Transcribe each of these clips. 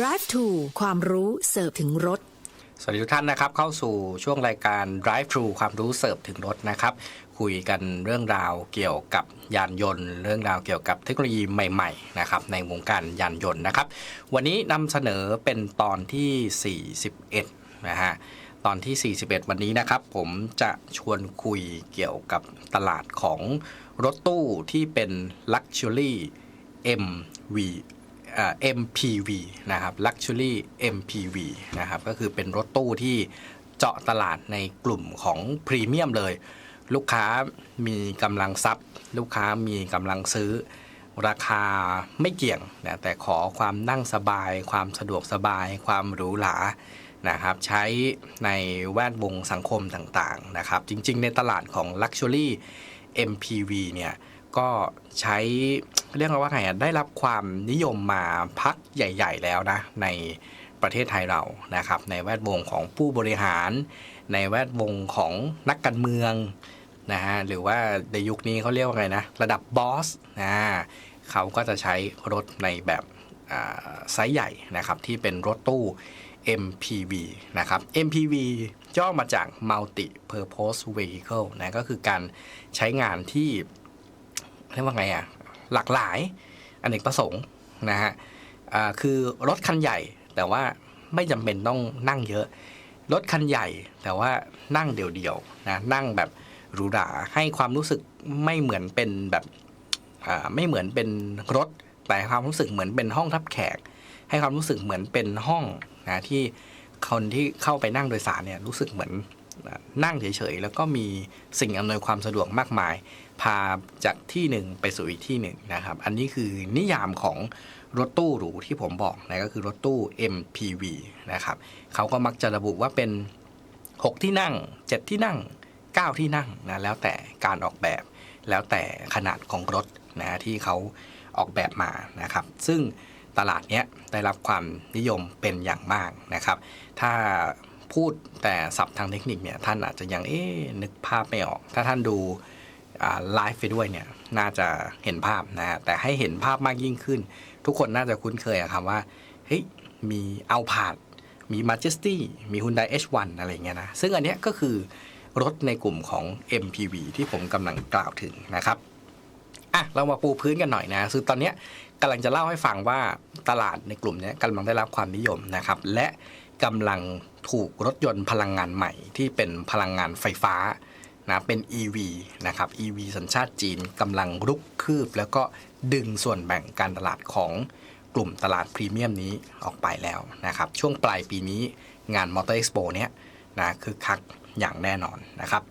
Drive to ความรู้เสิร์ฟถึงรถ สวัสดีทุกท่านนะครับ เข้าสู่ช่วงรายการ Drive Thru ความรู้เสิร์ฟถึงรถนะครับ คุยกันเรื่องราวเกี่ยวกับยานยนต์ เรื่องราวเกี่ยวกับเทคโนโลยีใหม่ๆนะครับในวงการยานยนต์นะครับ วันนี้นำเสนอเป็นตอนที่ 41 นะฮะตอนที่ 41 วันนี้นะครับ ผมจะชวนคุยเกี่ยวกับตลาดของรถตู้ที่เป็น Luxury MV MPV นะครับ Luxury MPV นะครับ ก็คือเป็นรถตู้ที่เจาะตลาดในกลุ่มของพรีเมียมเลย ลูกค้ามีกำลังทรัพย์ ลูกค้ามีกำลังซื้อ ราคาไม่เกี่ยงนะแต่ขอความนั่งสบาย ความสะดวกสบาย ความหรูหรานะครับใช้ในแวดวงสังคมต่างๆนะครับ จริงๆ ในตลาดของ Luxury MPV เนี่ย ก็ใช้เรียกว่าไงอะได้รับความนิยมมาพักใหญ่ ๆ แล้วนะในประเทศไทยเรานะครับ ในแวดวงของผู้บริหาร ในแวดวงของนักการเมืองนะฮะหรือว่าในยุคนี้เขาเรียกว่าไงนะระดับบอสนะเขาก็จะใช้รถในแบบไซส์ใหญ่นะครับที่เป็นรถตู้ MPV นะครับ MPV ย่อมาจาก Multi Purpose Vehicle นะก็คือการใช้งานที่ เรียกว่าไงอะหลากหลายอเนกประสงค์นะฮะคือรถคันใหญ่แต่ว่าไม่จำเป็นต้องนั่งเยอะ รถคันใหญ่แต่ว่านั่งเดี่ยวๆนะนั่งแบบหรูหราให้ความรู้สึกไม่เหมือนเป็นแบบไม่เหมือนเป็นรถ แต่ความรู้สึกเหมือนเป็นห้องรับแขก ให้ความรู้สึกเหมือนเป็นห้องนะที่คนที่เข้าไปนั่งโดยสารเนี่ยรู้สึกเหมือนนั่งเฉยๆแล้วก็มีสิ่งอำนวยความสะดวกมากมาย พาจากที่หนึ่งไปสู่อีกที่หนึ่งนะครับ อันนี้คือนิยามของรถตู้หรูที่ผมบอกนะก็คือรถตู้ MPV นะครับเขาก็มักจะระบุว่าเป็น 6 ที่นั่ง 7 ที่นั่ง 9 ที่นั่งนะแล้วแต่การออกแบบ แล้วแต่ขนาดของรถนะที่เขาออกแบบมานะครับ ซึ่งตลาดเนี้ยได้รับความนิยมเป็นอย่างมากนะครับ ถ้าพูดแต่ศัพท์ทางเทคนิคเนี่ยท่านอาจจะยังเอ๊นึกภาพไม่ออก ถ้าท่านดู ไลฟ์ไปด้วยเนี่ยน่าจะเห็นภาพนะฮะแต่ให้เห็นภาพมากยิ่งขึ้น ทุกคนน่าจะคุ้นเคยอะครับว่าเฮ้ยมีเอาผาดมี Majesty มี Hyundai H1 อะไรเงี้ยนะ ซึ่งอันเนี้ยก็คือรถในกลุ่มของ MPV ที่ผมกำลังกล่าวถึงนะครับอะเรามาปูพื้นกันหน่อยนะคือตอนเนี้ยกำลังจะเล่าให้ฟังว่าตลาดในกลุ่มนี้กำลังได้รับความนิยมนะครับ และกำลังถูกรถยนต์พลังงานใหม่ที่เป็นพลังงานไฟฟ้า นะเป็น EV นะครับ EV สัญชาติจีนกำลังรุกคืบ แล้วก็ดึงส่วนแบ่งการตลาดของกลุ่มตลาดพรีเมียมนี้ออกไปแล้วนะครับ ช่วงปลายปีนี้งานมอเตอร์เอ็กซ์โปเนี้ยนะคือคักอย่างแน่นอนนะครับ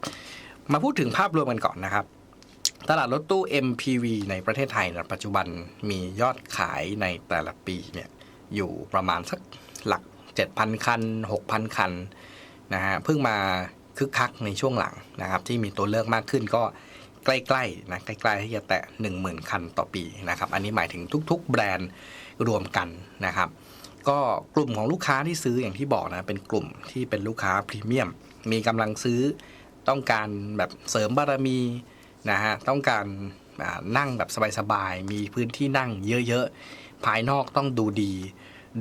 มาพูดถึงภาพรวมกันก่อนนะครับ ตลาดรถตู้ MPV ในประเทศไทยนะปัจจุบันมียอดขายในแต่ละปีเนี่ยอยู่ประมาณสักหลัก 7,000 คัน 6,000 คันนะฮะเพิ่งมา คึกคักในช่วงหลังนะครับ ที่มีตัวเลือกมากขึ้นก็ใกล้ๆนะใกล้ๆที่จะแตะ 10,000 คันต่อปีนะครับ อันนี้หมายถึงทุกๆ แบรนด์รวมกันนะครับ ก็กลุ่มของลูกค้าที่ซื้ออย่างที่บอกนะเป็นกลุ่มที่เป็นลูกค้าพรีเมียม มีกำลังซื้อต้องการแบบเสริมบารมีนะฮะต้องการนั่งแบบสบายๆ มีพื้นที่นั่งเยอะๆ ภายนอกต้องดูดี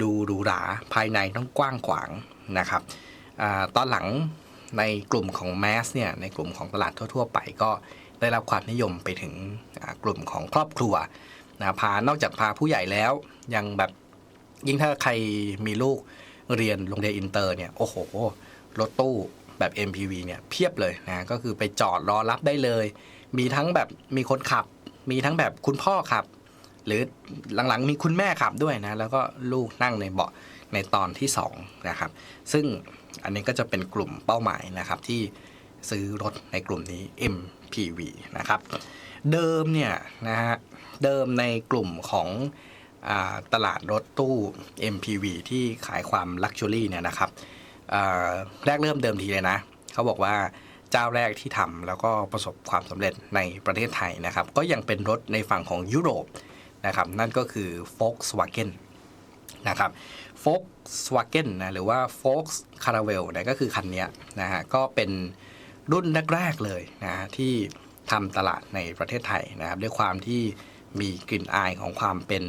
ดูหรูหรา ภายในต้องกว้างขวางนะครับอตอนหลัง ในกลุ่มของแมสเนี่ยในกลุ่มของตลาดทั่ว ๆ ไปก็ได้รับความนิยมไปถึงกลุ่มของครอบครัวนะพานอกจากพาผู้ใหญ่แล้ว ยังแบบยิ่งถ้าใครมีลูกเรียนโรงเรียนอินเตอร์เนี่ยโอ้โหรถตู้แบบ MPV เนี่ยเพียบเลยนะก็คือไปจอดรอรับได้เลย มีทั้งแบบมีคนขับ มีทั้งแบบคุณพ่อขับ หรือหลังๆมีคุณแม่ขับด้วยนะ แล้วก็ลูกนั่งในเบาะในตอนที่2นะครับซึ่ง อันนี้ก็จะเป็นกลุ่มเป้าหมายนะครับที่ซื้อรถในกลุ่มนี้ MPV นะครับ เดิมเนี่ยนะฮะเดิมในกลุ่มของอตลาดรถตู้ MPV ที่ขายความลักชัวรี่เนี่ยนะครับแรกเริ่มเดิมทีเลยนะ เขาบอกว่าเจ้าแรกที่ทำแล้วก็ประสบความสำเร็จในประเทศไทยนะครับ ก็ยังเป็นรถในฝั่งของยุโรปนะครับ นั่นก็คือ Volkswagen นะครับ Volkswagen นะหรือว่า Volks Caravelle นะก็คือคันนี้นะฮะก็เป็นรุ่นแรกๆเลยนะฮะที่ทำตลาดในประเทศไทยนะครับ ด้วยความที่มีกลิ่นอายของความเป็น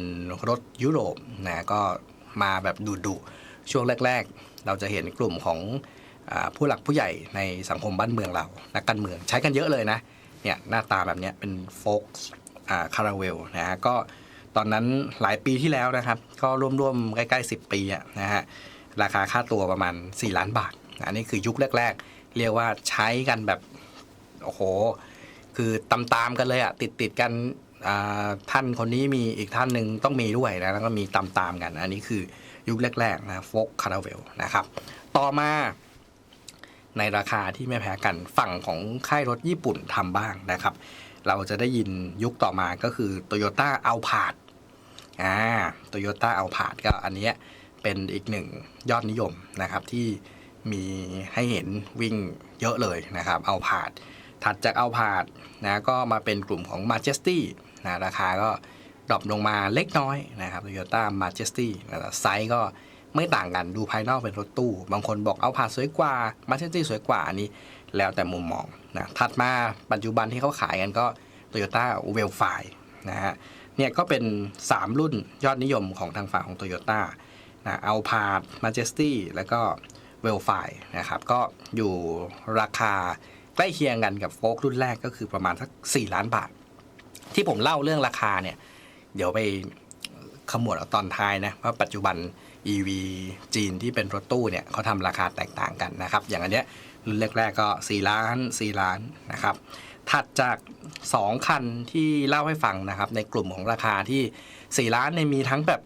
รถยุโรปนะก็มาแบบดุดุๆช่วงแรก ๆ เราจะเห็นกลุ่มของผู้หลักผู้ใหญ่ในสังคมบ้านเมืองเรานักการเมืองใช้กันเยอะเลยนะเนี่ยหน้าตาแบบนี้เป็นโฟกคาราเวลนะฮะก็ ตอนนั้นหลายปีที่แล้วนะครับ ก็ร่วมๆใกล้ๆ 10 ปีอะนะฮะราคาค่าตัวประมาณ 4 ล้านบาท อันนี้คือยุคแรก ๆ เรียกว่าใช้กันแบบ โอ้โห คือตามๆกันเลยอะติดติดๆกันท่านคนนี้มีอีกท่านหนึ่งต้องมีด้วยนะแล้วก็มีตามๆกัน อันนี้คือยุคแรก ๆ นะโฟกคาราเวลนะครับ ต่อมาในราคาที่ไม่แพ้กันฝั่งของค่ายรถญี่ปุ่นทำบ้างนะครับ เราจะได้ยินยุคต่อมาก็คือ Toyota a l p a r d อ่า Toyota a l p a r d ก็อันนี้เป็นอีกหนึ่งยอดนิยมนะครับที่มีให้เห็นวิ่งเยอะเลยนะครับ a l p a r d ถัดจาก a l p a r d นะก็มาเป็นกลุ่มของ Majesty นะราคาก็ดรอปลงมาเล็กน้อยนะครับ Toyota Majesty นะไซส์ก็ไม่ต่างกันดูภายนอกเป็นรถตู้ บางคนบอกเอาผาดสวยกว่า Majesty สวยกว่าอันนี้แล้วแต่มุมมองนะถัดมาปัจจุบันที่เขาขายกันก็ Toyota w e l f i นะฮะ เนี่ยก็เป็น 3 รุ่นยอดนิยมของทางฝั่งของ Toyota นะเอาพาด Majesty แล้วก็ w e l f i นะครับ ก็อยู่ราคาใกล้เคียงกันกับโฟกรุ่นแรกก็คือประมาณสัก 4 ล้านบาท ที่ผมเล่าเรื่องราคาเนี่ย เดี๋ยวไปขมวดเอาตอนท้ายนะว่าปัจจุบัน EV จีนที่เป็นรถตู้เนี่ยเขาทำราคาแตกต่างกันนะครับ อย่างอันเนี้ยรุ่นแรกๆก็ 4 ล้าน 4 ล้านนะครับ ถัดจาก 2 คันที่เล่าให้ฟังนะครับ ในกลุ่มของราคาที่ 4 ล้านเนี่ยมีทั้งแบบ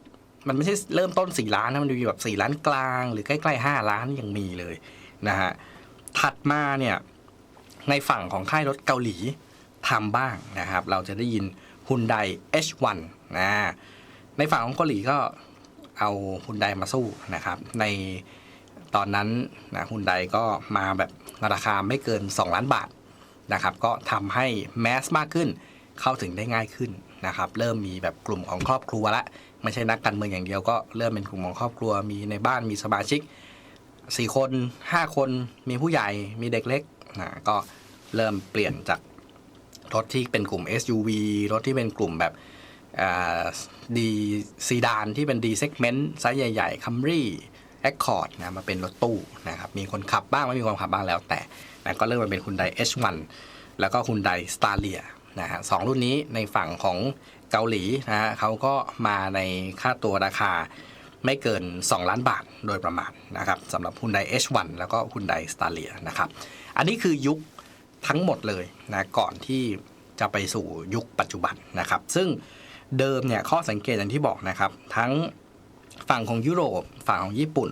มันไม่ใช่เริ่มต้น 4 ล้านนะมันมีแบบ 4 ล้านกลาง หรือใกล้ๆ 5 ล้านยังมีเลยนะฮะถัดมาเนี่ยในฝั่งของค่ายรถเกาหลีทำบ้างนะครับ เราจะได้ยิน Hyundai H1 นะในฝั่งของเกาหลีก็เอาฮุนไดมาสู้นะครับ ในตอนนั้นนะฮุนไดก็มาแบบราคาไม่เกิน 2 ล้านบาท นะครับก็ทำให้แมสมากขึ้น เข้าถึงได้ง่ายขึ้นนะครับเริ่มมีแบบกลุ่มของครอบครัวละไม่ใช่นักการเมืองอย่างเดียวก็เริ่มเป็นกลุ่มของครอบครัวมีในบ้านมีสมาชิก 4 คน 5 คนมีผู้ใหญ่มีเด็กเล็กนะก็เริ่มเปลี่ยนจากรถที่เป็นกลุ่ม SUV รถที่เป็นกลุ่มแบบดีซีดานที่เป็นดีเซกเมนต์ไซส์ใหญ่ๆคัมรี่แอคคอร์ดนะมาเป็นรถตู้นะครับมีคนขับบ้างไม่มีคนขับบ้างแล้วแต่ นะก็เริ่มมาเป็นคุณได H1 แล้วก็คุณไดสตาร์เลียนะฮะสองรุ่นนี้ในฝั่งของเกาหลีนะฮะเขาก็มาในค่าตัวราคาไม่เกิน 2 ล้านบาทโดยประมาณนะครับสำหรับ Hyundai H1 แล้วก็ Hyundai Staria นะครับอันนี้คือยุคทั้งหมดเลยนะก่อนที่จะไปสู่ยุคปัจจุบันนะครับ ซึ่งเดิมเนี่ยข้อสังเกตอย่างที่บอกนะครับ ทั้งฝั่งของยุโรป ฝั่งของญี่ปุ่น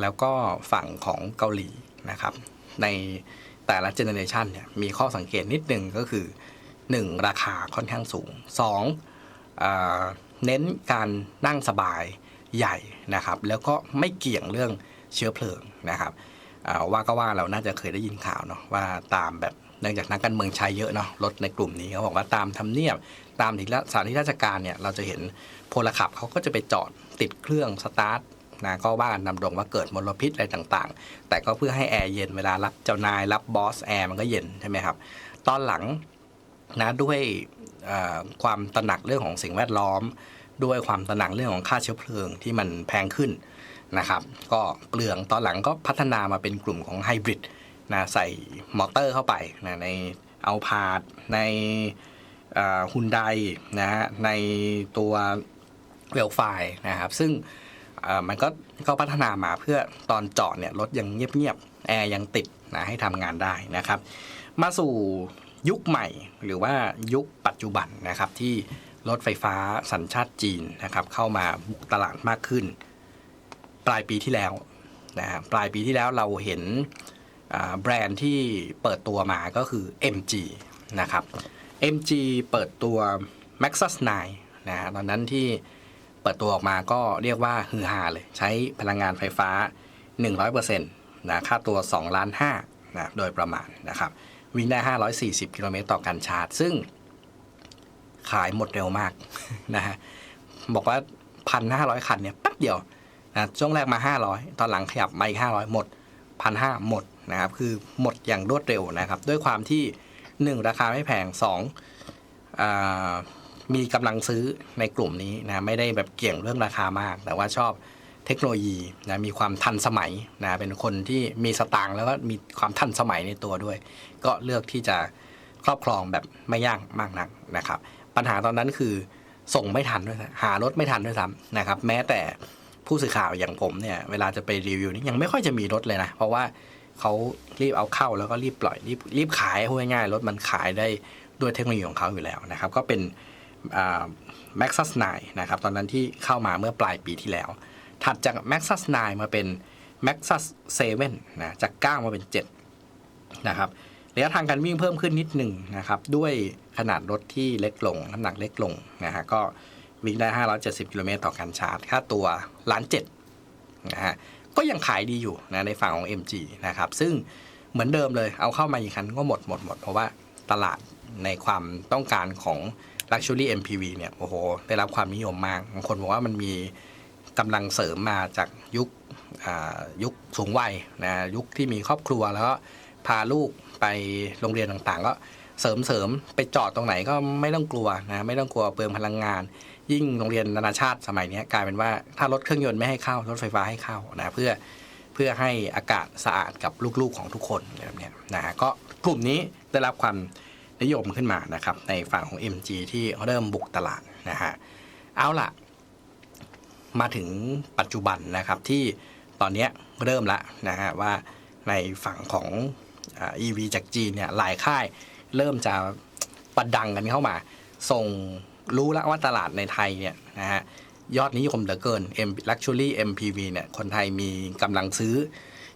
แล้วก็ฝั่งของเกาหลีนะครับ ในแต่ละเจเนเรชันเนี่ยมีข้อสังเกตนิดนึงก็คือ 1. ราคาค่อนข้างสูง 2. เอ่อเน้นการนั่งสบายใหญ่นะครับ แล้วก็ไม่เกี่ยงเรื่องเชื้อเพลิงนะครับว่าก็ว่าเราน่าจะเคยได้ยินข่าวเนาะว่าตามแบบเนื่องจากนักการเมืองใช้เยอะเนาะรถในกลุ่มนี้เขาบอกว่าตามทำเนียบตามที่สถานที่ราชการเนี่ยเราจะเห็นพลขับเขาก็จะไปจอดติดเครื่องสตาร์ท นะก็ว่ากันนำดงว่าเกิดมลพิษอะไรต่างๆ แต่ก็เพื่อให้แอร์เย็นเวลารับเจ้านายรับบอสแอร์มันก็เย็นใช่ไหมครับ ตอนหลังนะด้วยความตระหนักเรื่องของสิ่งแวดล้อม ด้วยความตระหนักเรื่องของค่าเชื้อเพลิงที่มันแพงขึ้นนะครับก็เปลืองตอนหลังก็พัฒนามาเป็นกลุ่มของไฮบริดนะใส่มอเตอร์เข้าไปนะในเอาพาดในฮุนไดนะฮะในตัวเวลไฟนะครับซึ่ง มันก็ก็พัฒนามาเพื่อตอนจอดเนี่ยรถยังเงียบๆแอร์ยังติดนะให้ทำงานได้นะครับ มาสู่ยุคใหม่หรือว่ายุคปัจจุบันนะครับที่รถไฟฟ้าสัญชาติจีนนะครับเข้ามาบุกตลาดมากขึ้น ปลายปีที่แล้วนะปลายปีที่แล้วเราเห็นแบรนด์ที่เปิดตัวมาก็คือ MG นะครับ MG เปิดตัว Maxus 9นะฮะตอนนั้นที่ เปิดตัวออกมาก็เรียกว่าฮือฮาเลย ใช้พลังงานไฟฟ้า 100%นะค่าตัว2ล้าน5นะโดยประมาณนะครับ วิ่งได้ 540 กิโลเมตรต่อการชาร์จ ซึ่งขายหมดเร็วมากนะฮะบอกว่า 1,500 คันเนี่ยแป๊บเดียวนะช่วงแรกมา 500 ตอนหลังขยับมาอีก 500 หมด 1,500 หมดนะครับ คือหมดอย่างรวดเร็วนะครับ ด้วยความที่ 1 ราคาไม่แพง2อ่า มีกำลังซื้อในกลุ่มนี้นะไม่ได้แบบเกี่ยงเรื่องราคามาก แต่ว่าชอบเทคโนโลยีนะมีความทันสมัยนะเป็นคนที่มีสตางค์แล้วก็มีความทันสมัยในตัวด้วย ก็เลือกที่จะครอบครองแบบไม่ยากมากนักนะครับ ปัญหาตอนนั้นคือส่งไม่ทันด้วยซ้ำหารถไม่ทันด้วยซ้ำนะครับ แม้แต่ผู้สื่อข่าวอย่างผมเนี่ยเวลาจะไปรีวิวนี่ยังไม่ค่อยจะมีรถเลยนะ เพราะว่าเขารีบเอาเข้าแล้วก็รีบปล่อยรีบรีบขายพูดง่ายๆรถมันขายได้ด้วยเทคโนโลยีของเขาอยู่แล้วนะครับ ก็เป็น แม็กซัสไนนะครับ ตอนนั้นที่เข้ามาเมื่อปลายปีที่แล้ว ถัดจาก Maxus 9 มาเป็น Maxus 7 นะ จาก 9 มาเป็น 7 นะครับ ระยะทางการวิ่งเพิ่มขึ้นนิดหนึ่งนะครับ ด้วยขนาดรถที่เล็กลง น้ำหนักเล็กลงนะฮะ ก็วิ่งได้ 570 กิโลเมตรต่อการชาร์จ ค่าตัวล้านเจ็ดนะฮะ ก็ยังขายดีอยู่นะในฝั่งของ MG นะครับ ซึ่งเหมือนเดิมเลย เอาเข้ามาอีกคันก็หมดหมดหมด เพราะว่าตลาดในความต้องการของ Luxury MPV เนี่ยโอ้โห ได้รับความนิยมมากบางคนบอกว่ามันมีกำลังเสริมมาจากยุคยุคสูงวัยนะยุคที่มีครอบครัวแล้วก็พาลูกไปโรงเรียนต่างๆ ก็เสริมเสริมไปจอดตรงไหนก็ไม่ต้องกลัวนะไม่ต้องกลัวเปลืองพลังงาน ยิ่งโรงเรียนนานาชาติสมัยนี้กลายเป็นว่าถ้ารถเครื่องยนต์ไม่ให้เข้ารถไฟฟ้าให้เข้านะเพื่อเพื่อให้อากาศสะอาดกับลูกๆของทุกคนแบบเนี้ยนะฮะก็กลุ่มนี้ได้รับความ นิยมขึ้นมานะครับในฝั่งของ MG ที่เริ่มบุกตลาดนะฮะเอาล่ะ มาถึงปัจจุบันนะครับที่ตอนนี้เริ่มละนะฮะว่าในฝั่งของอ่า EV จากจีนเนี่ยหลายค่ายเริ่มจะประดังกันเข้ามา ส่งรู้แล้วว่าตลาดในไทยเนี่ยนะฮะยอดนิยมเหลือเกิน M Luxury MPV เนี่ยคนไทยมีกำลังซื้อ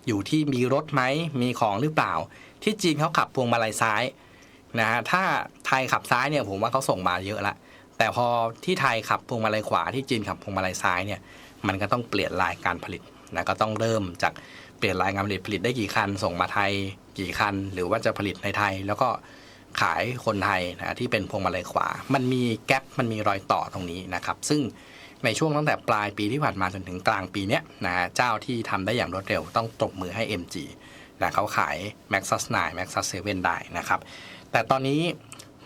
อยู่ที่มีรถไหมมีของหรือเปล่า ที่จีนเขาขับพวงมาลัยซ้าย นะฮะถ้าไทยขับซ้ายเนี่ยผมว่าเขาส่งมาเยอะละแต่พอที่ไทยขับพวงมาลัยขวาที่จีนขับพวงมาลัยซ้ายเนี่ยมันก็ต้องเปลี่ยนลายการผลิตนะก็ต้องเริ่มจากเปลี่ยนลายการผลิตผลิตได้กี่คัน ส่งมาไทยกี่คัน หรือว่าจะผลิตในไทย แล้วก็ขายคนไทยนะที่เป็นพวงมาลัยขวา มันมีแกลบมันมีรอยต่อตรงนี้นะครับซึ่งในช่วงตั้งแต่ปลายปีที่ผ่านมาจนถึงกลางปีเนี้ยนะเจ้าที่ทำได้อย่างรวดเร็วต้องตบมือให้ MG นะเขาขาย Maxus 9 Maxus 7 ได้นะครับ แต่ตอนนี้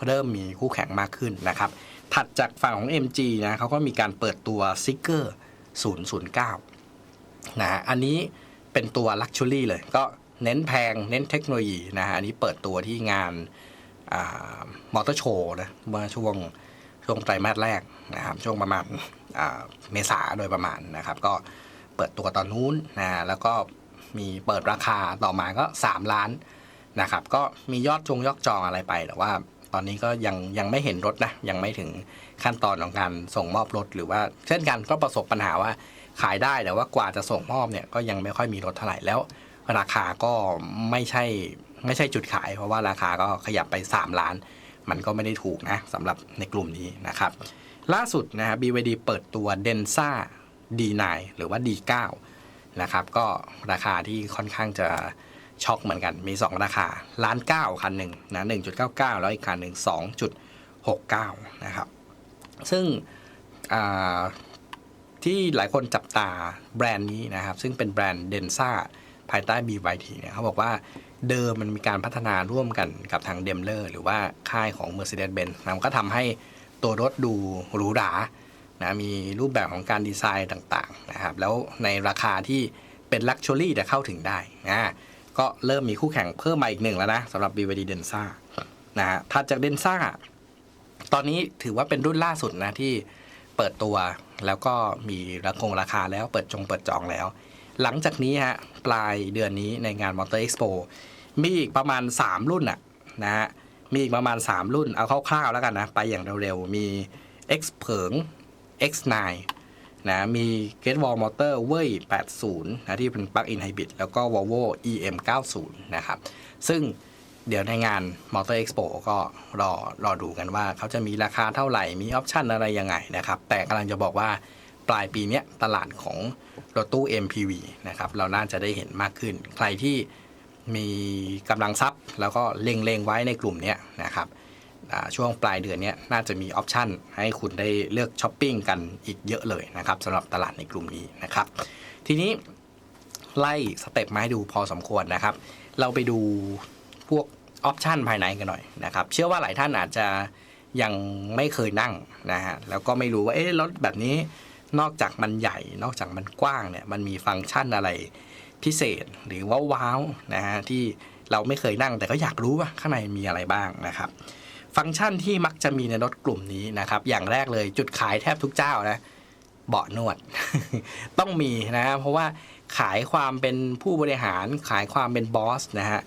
เริ่มมีคู่แข่งมากขึ้นนะครับ ถัดจากฝั่งของ MG นะเขาก็มีการเปิดตัว s i g g e r 009นะฮะอันนี้เป็นตัว Luxury เลย ก็เน้นแพงเน้นเทคโนโลยีนะฮะอันนี้เปิดตัวที่งานมอเตอร์โชว์นะเมื่อช่วงช่วงไตรมาสแรกนะครับ ช่วงประมาณเมษาโดยประมาณนะครับ ก็เปิดตัวตอนนู้นนะฮะแล้วก็มีเปิดราคาต่อมาก็ 3 ล้าน นะครับก็มียอดจงยอดจองอะไรไปแต่ว่า ตอนนี้ก็ยังยังไม่เห็นรถนะยังไม่ถึงขั้นตอนของการส่งมอบรถหรือว่า เช่นกันก็ประสบปัญหาว่าขายได้แต่ว่ากว่าจะส่งมอบเนี่ยก็ยังไม่ค่อยมีรถเท่าไหร่แล้ว ราคาก็ไม่ใช่ไม่ใช่จุดขาย เพราะว่าราคาก็ขยับไป 3 ล้าน มันก็ไม่ได้ถูกนะสำหรับในกลุ่มนี้นะครับ ล่าสุดนะฮะ BYD เปิดตัว Denza D9 หรือว่า D9 นะครับก็ราคาที่ค่อนข้างจะ ช็อกเหมือนกันมี 2 ราคาล้านเก้าคันหนึ่งนะ1.99แล้วอีกคันหนึ่ง2.69นะครับ ซึ่งที่หลายคนจับตาแบรนด์นี้นะครับ ซึ่งเป็นแบรนด์เดนซ่าภายใต้ BYD เนี่ยเขาบอกว่าเดิมมันมีการพัฒนาร่วมกันกับทางเดมเลอร์หรือว่าค่ายของ Mercedes-Benz นะมันก็ทำให้ตัวรถดูหรูหรานะมีรูปแบบของการดีไซน์ต่างๆนะครับแล้วในราคาที่เป็นลักชัวรี่แต่เข้าถึงได้นะ ก็เริ่มมีคู่แข่งเพิ่มมาอีกหนึ่งแล้วนะสำหรับ BYD Denza นะฮะถัดจาก Denza ตอนนี้ถือว่าเป็นรุ่นล่าสุดนะที่เปิดตัวแล้วก็มีราคงราคาแล้วเปิดจงเปิดจองแล้ว หลังจากนี้ฮะปลายเดือนนี้ในงาน Motor Expo มีอีกประมาณ 3 รุ่นอะนะฮะมีอีกประมาณ 3 รุ่นเอาคร่าวๆแล้วกันนะ ไปอย่างเร็วๆ มี X เผิง X9 นะมี Great Wall Motor เว่ย80 นะที่เป็น Plug-in Hybrid แล้วก็ Volvo EM90 นะครับ ซึ่งเดี๋ยวในงาน Motor Expo ก็รอรอดูกันว่าเขาจะมีราคาเท่าไหร่ มีออปชันอะไรยังไงนะครับ แต่กำลังจะบอกว่าปลายปีนี้ตลาดของรถตู้ MPV นะครับ เราน่าจะได้เห็นมากขึ้น ใครที่มีกำลังทรัพย์ แล้วก็เล็งๆไว้ในกลุ่มนี้นะครับ ช่วงปลายเดือนนี้น่าจะมีออปชันให้คุณได้เลือกช้อปปิ้งกันอีกเยอะเลยนะครับสำหรับตลาดในกลุ่มนี้นะครับ ทีนี้ไล่สเต็ปมาให้ดูพอสมควรนะครับ เราไปดูพวกออปชันภายในกันหน่อยนะครับ เชื่อว่าหลายท่านอาจจะยังไม่เคยนั่งนะฮะแล้วก็ไม่รู้ว่าเอ๊ะรถแบบนี้นอกจากมันใหญ่ นอกจากมันกว้างเนี่ยมันมีฟังก์ชันอะไรพิเศษหรือว่าว้าวนะฮะที่เราไม่เคยนั่งแต่ก็อยากรู้ว่าข้างในมีอะไรบ้างนะครับ ฟังก์ชันที่มักจะมีในรถกลุ่มนี้นะครับ อย่างแรกเลยจุดขายแทบทุกเจ้านะเบาะนวด ต้องมีนะเพราะว่าขายความเป็นผู้บริหารขายความเป็นบอสนะฮะ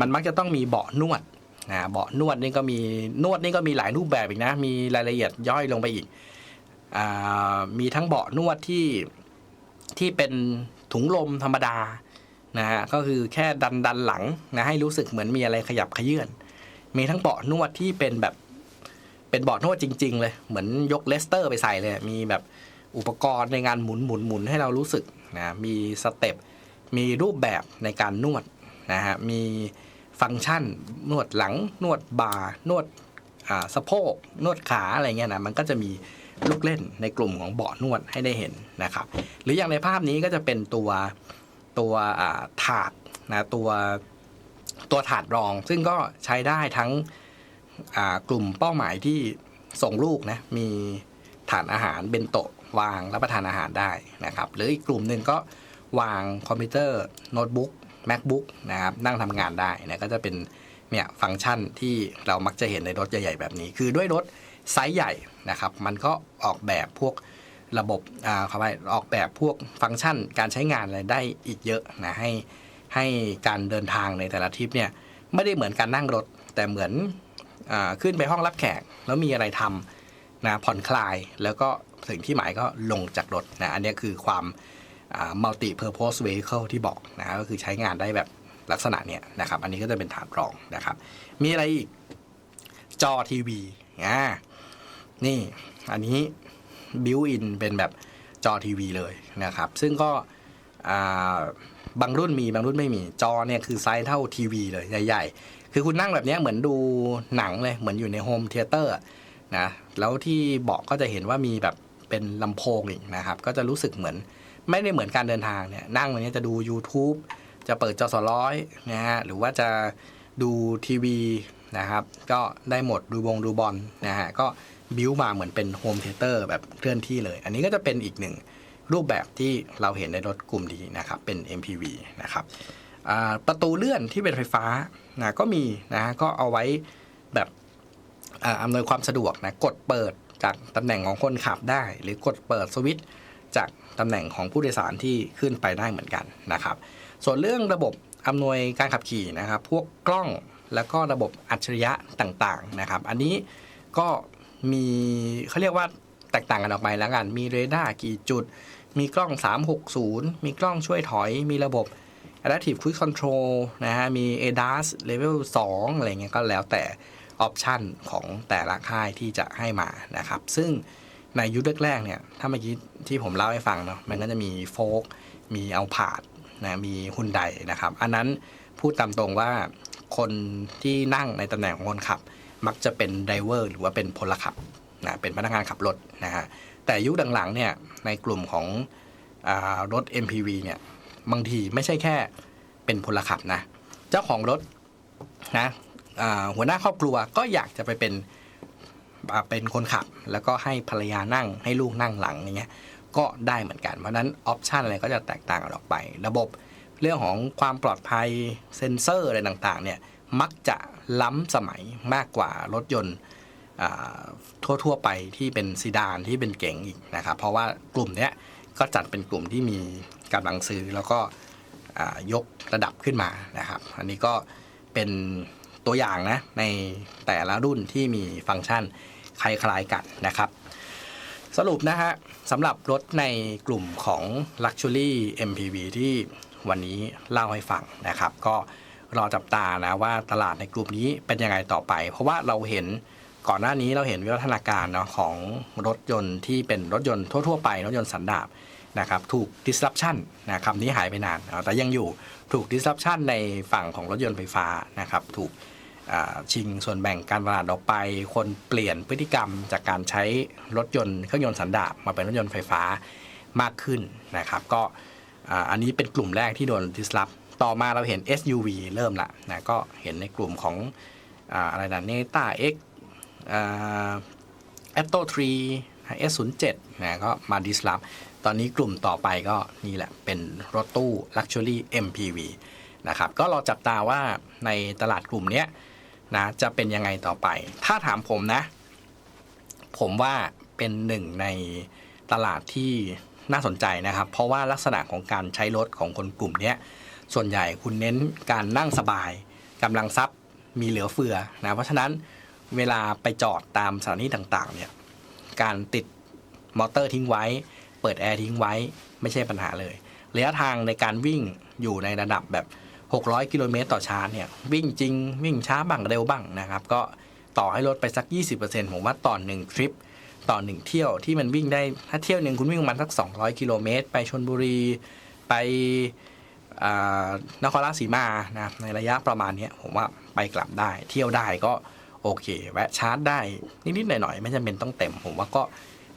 มันมักจะต้องมีเบาะนวดนะเบาะนวดนี่ก็มีนวดนี่ก็มีหลายรูปแบบอีกนะ มีรายละเอียดย่อยลงไปอีกอมีทั้งเบาะนวดที่ที่เป็นถุงลมธรรมดานะฮะก็คือแค่ดันดันหลังนะให้รู้สึกเหมือนมีอะไรขยับขยื่น มีทั้งเบาะนวดที่เป็นแบบเป็นเบาะนวดจริง ๆ เลย เหมือนยกเลสเตอร์ไปใส่เลย มีแบบอุปกรณ์ในงานหมุนหมุนหมุนให้เรารู้สึกนะ มีสเต็ป มีรูปแบบในการนวดนะฮะ มีฟังก์ชันนวดหลัง นวดบ่า นวดอ่าสะโพก นวดขาอะไรเงี้ยนะ มันก็จะมีลูกเล่นในกลุ่มของเบาะนวดให้ได้เห็นนะครับ หรืออย่างในภาพนี้ก็จะเป็นตัวตัวถาดนะตัว ตัวถาดรองซึ่งก็ใช้ได้ทั้งกลุ่มเป้าหมายที่ส่งลูกนะมีถาดอาหารเบนโตะวางรับประทานอาหารได้นะครับ หรืออีกกลุ่มหนึ่งก็วางคอมพิวเตอร์โน้ตบุ๊ก macbook นะครับนั่งทำงานได้นะก็จะเป็นเนี่ยฟังก์ชันที่เรามักจะเห็นในรถใหญ่ๆแบบนี้ คือด้วยรถไซส์ใหญ่นะครับ มันก็ออกแบบพวกระบบอ่าเขาไปออกแบบพวกฟังก์ชันการใช้งานอะไรได้อีกเยอะนะให้ ให้การเดินทางในแต่ละทริปเนี่ยไม่ได้เหมือนการนั่งรถ แต่เหมือนอขึ้นไปห้องรับแขก แล้วมีอะไรทำนะผ่อนคลายแล้วก็ถึงที่หมายก็ลงจากรถนะอันนี้คือความ multi purpose vehicle ที่บอกนะก็คือใช้งานได้แบบลักษณะเนี้ยนะครับ อันนี้ก็จะเป็นฐานรองนะครับ มีอะไรอีก จอทีวีอ่านี่อันนี้บิวอินเป็นแบบจอทีวีเลยนะครับ ซึ่งก็อ่า บางรุ่นมีบางรุ่นไม่มี จอเนี่ยคือไซส์เท่าทีวีเลยใหญ่ๆ คือคุณนั่งแบบนี้เหมือนดูหนังเลย เหมือนอยู่ในโฮมเทเตอร์นะ แล้วที่เบาะก็จะเห็นว่ามีแบบเป็นลำโพงอีกนะครับ ก็จะรู้สึกเหมือนไม่ได้เหมือนการเดินทางเนี่ย นั่งวันนี้จะดู YouTube จะเปิดจอสร้อยนะฮะ หรือว่าจะดูทีวีนะครับ ก็ได้หมดดูวงดูบอลนะฮะ ก็บิวมาเหมือนเป็นโฮมเทเตอร์แบบเคลื่อนที่เลย อันนี้ก็จะเป็นอีกหนึ่ง รูปแบบที่เราเห็นในรถกลุ่มนี้นะครับเป็น MPV นะครับประตูเลื่อนที่เป็นไฟฟ้านะก็มีนะฮะก็เอาไว้แบบอ่าอำนวยความสะดวกนะกดเปิดจากตำแหน่งของคนขับได้ หรือกดเปิดสวิตช์จากตำแหน่งของผู้โดยสารที่ขึ้นไปได้เหมือนกันนะครับ ส่วนเรื่องระบบอำนวยการขับขี่นะครับ พวกกล้องแล้วก็ระบบอัจฉริยะต่างๆนะครับ อันนี้ก็มีเขาเรียกว่าแตกต่างกันออกไปแล้วกัน มีเรดาร์กี่จุด มีกล้อง 360 มีกล้องช่วยถอย มีระบบ Adaptive Cruise Control นะฮะ มี ADAS Level 2 อะไรเงี้ยก็แล้วแต่ออปชันของแต่ละค่ายที่จะให้มานะครับ ซึ่งในยุคแรกๆเนี่ย ถ้าเมื่อกี้ที่ผมเล่าให้ฟังเนาะ มันก็จะมีโฟกมีเอาผาดนะ มีฮุนไดนะครับ อันนั้นพูดตามตรงว่าคนที่นั่งในตำแหน่งของคนขับ มักจะเป็นไดเวอร์หรือว่าเป็นพลขับนะ เป็นพนักงานขับรถนะฮะ แต่ยุคหลังๆเนี่ยในกลุ่มของอรถ MPV เนี่ยบางทีไม่ใช่แค่เป็นพลขับนะ เจ้าของรถนะหัวหน้าครอบครัวก็อยากจะไปเป็นเป็นคนขับ แล้วก็ให้ภรรยานั่งให้ลูกนั่งหลังอย่างเงี้ยก็ได้เหมือนกัน เพราะนั้นออปชันอะไรก็จะแตกต่างกันออกไป ระบบเรื่องของความปลอดภัยเซ็นเซอร์อะไรต่างๆเนี่ยมักจะล้ำสมัยมากกว่ารถยนต์ ทั่วๆไปที่เป็นซีดานที่เป็นเก๋งอีกนะครับ เพราะว่ากลุ่มนี้ก็จัดเป็นกลุ่มที่มีกำลังซื้อแล้วก็ยกระดับขึ้นมานะครับ อันนี้ก็เป็นตัวอย่างนะในแต่ละรุ่นที่มีฟังก์ชันคล้ายๆกันนะครับ สรุปนะฮะสำหรับรถในกลุ่มของ Luxury MPV ที่วันนี้เล่าให้ฟังนะครับ ก็รอจับตานะว่าตลาดในกลุ่มนี้เป็นยังไงต่อไป เพราะว่าเราเห็น ก่อนหน้านี้เราเห็นวิวัฒนาการเนาะของรถยนต์ที่เป็นรถยนต์ทั่ว ๆ ไป รถยนต์สันดาปนะครับถูก disruption นะคำนี้หายไปนาน แต่ยังอยู่ถูก disruption ในฝั่งของรถยนต์ไฟฟ้านะครับถูกชิงส่วนแบ่งการตลาดออกไป คนเปลี่ยนพฤติกรรมจากการใช้รถยนต์เครื่องยนต์สันดาปมาเป็นรถยนต์ไฟฟ้ามากขึ้นนะครับก็อันนี้เป็นกลุ่มแรกที่โดน disrupt ต่อมาเราเห็น SUV เริ่มละนะก็เห็นในกลุ่มของอะไรนะเนต้า X อ่า a t t o 3 S07 นย์เจ็ดนะก็มาดิสล u p ตอนนี้กลุ่มต่อไปก็นี่แหละ เป็นรถตู้ Luxury MPV นะครับ ก็รอจับตาว่าในตลาดกลุ่มเนี้ยนะจะเป็นยังไงต่อไป ถ้าถามผมนะ ผมว่าเป็นหนึ่งในตลาดที่น่าสนใจนะครับ เพราะว่าลักษณะของการใช้รถของคนกลุ่มนี้ส่วนใหญ่คุณเน้นการนั่งสบายกำลังทรัพย์มีเหลือเฟือนะ เพราะฉะนั้น เวลาไปจอดตามสถานีต่างๆ เนี่ย การติดมอเตอร์ทิ้งไว้ เปิดแอร์ทิ้งไว้ไม่ใช่ปัญหาเลย ระยะทางในการวิ่งอยู่ในระดับแบบ 600 กิโลเมตรต่อชาร์จเนี่ย วิ่งจริง วิ่งช้าบ้างเร็วบ้างนะครับ ก็ต่อให้ลดไปสัก 20%ผมว่าต่อหนึ่งทริปต่อหนึ่งเที่ยวที่มันวิ่งได้ ถ้าเที่ยวหนึ่งคุณวิ่งประมาณสัก 200 กิโลเมตร ไปชนบุรีไปนครราชสีมานะในระยะประมาณนี้ผมว่าไปกลับได้ เที่ยวได้ก็ โอเคแวะชาร์จได้นิดๆหน่อยๆไม่จำเป็นต้องเต็ม ผมว่าก็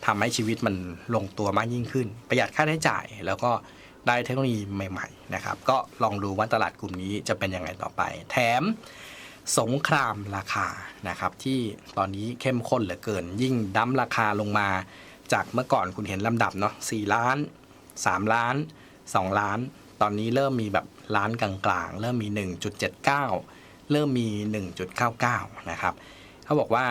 ทำให้ชีวิตมันลงตัวมากยิ่งขึ้น ประหยัดค่าใช้จ่าย แล้วก็ได้เทคโนโลยีใหม่ๆนะครับ ก็ลองดูว่าตลาดกลุ่มนี้จะเป็นยังไงต่อไป แถมสงครามราคานะครับที่ตอนนี้เข้มข้นเหลือเกิน ยิ่งดั้มราคาลงมา จากเมื่อก่อนคุณเห็นลำดับเนาะ4ล้าน 3 ล้าน 2 ล้าน ตอนนี้เริ่มมีแบบล้านกลางๆ เริ่มมี 1.79 เริ่มมี 1.99 นะครับเขาบอกว่า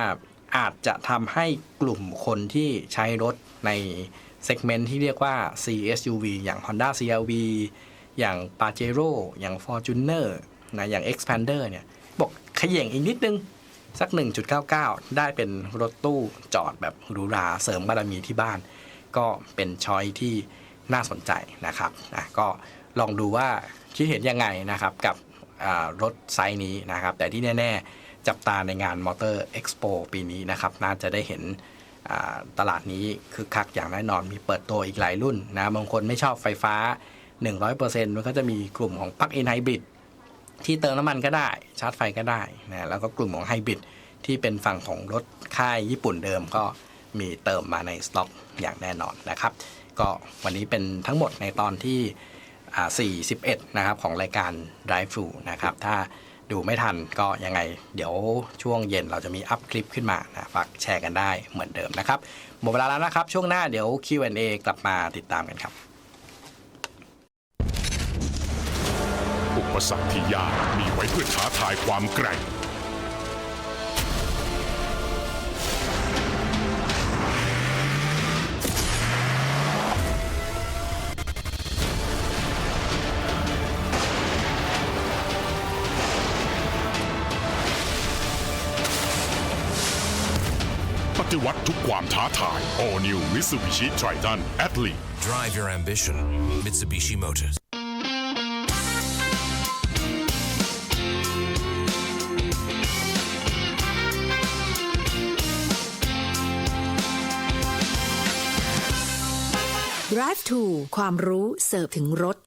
อาจจะทำให้กลุ่มคนที่ใช้รถในเซกเมนต์ที่เรียกว่า CSUV อย่าง Honda CRV อย่าง Pajero อย่าง Fortuner นะอย่าง Expander เนี่ย บอกขย่งอีกนิดนึง สัก 1.99 ได้เป็นรถตู้จอดแบบหรูหราเสริมบารมีที่บ้าน ก็เป็นช้อยที่น่าสนใจนะครับนะก็ลองดูว่าคิดเห็นยังไงนะครับกับ รถไซส์นี้นะครับ แต่ที่แน่ ๆ จับตาในงานมอเตอร์เอ็กซ์โปปีนี้นะครับ น่าจะได้เห็นตลาดนี้คึกคักอย่างแน่นอนมีเปิดตัวอีกหลายรุ่นนะบางคนไม่ชอบไฟฟ้า 100%มันก็จะมีกลุ่มของปลั๊กอินไฮบริดที่เติมน้ำมันก็ได้ ชาร์จไฟก็ได้นะแล้วก็กลุ่มของไฮบริดที่เป็นฝั่งของรถค่ายญี่ปุ่นเดิมก็มีเติมมาในสต็อกอย่างแน่นอนนะครับ ก็วันนี้เป็นทั้งหมดในตอนที่ 41 นะครับของรายการ Drive Thru นะครับ ถ้าดูไม่ทันก็ยังไง เดี๋ยวช่วงเย็นเราจะมีอัพคลิปขึ้นมานะฝากแชร์กันได้เหมือนเดิมนะครับ หมดเวลาแล้วนะครับ ช่วงหน้าเดี๋ยว Q&A กลับมาติดตามกันครับ อุปสรรคที่ยากมีไว้เพื่อท้าทายความแกร่ง ทุกความท้าทาย All New Mitsubishi Triton Athlete Drive your ambition. Mitsubishi Motors. Drive to ความรู้เสิร์ฟถึงรถ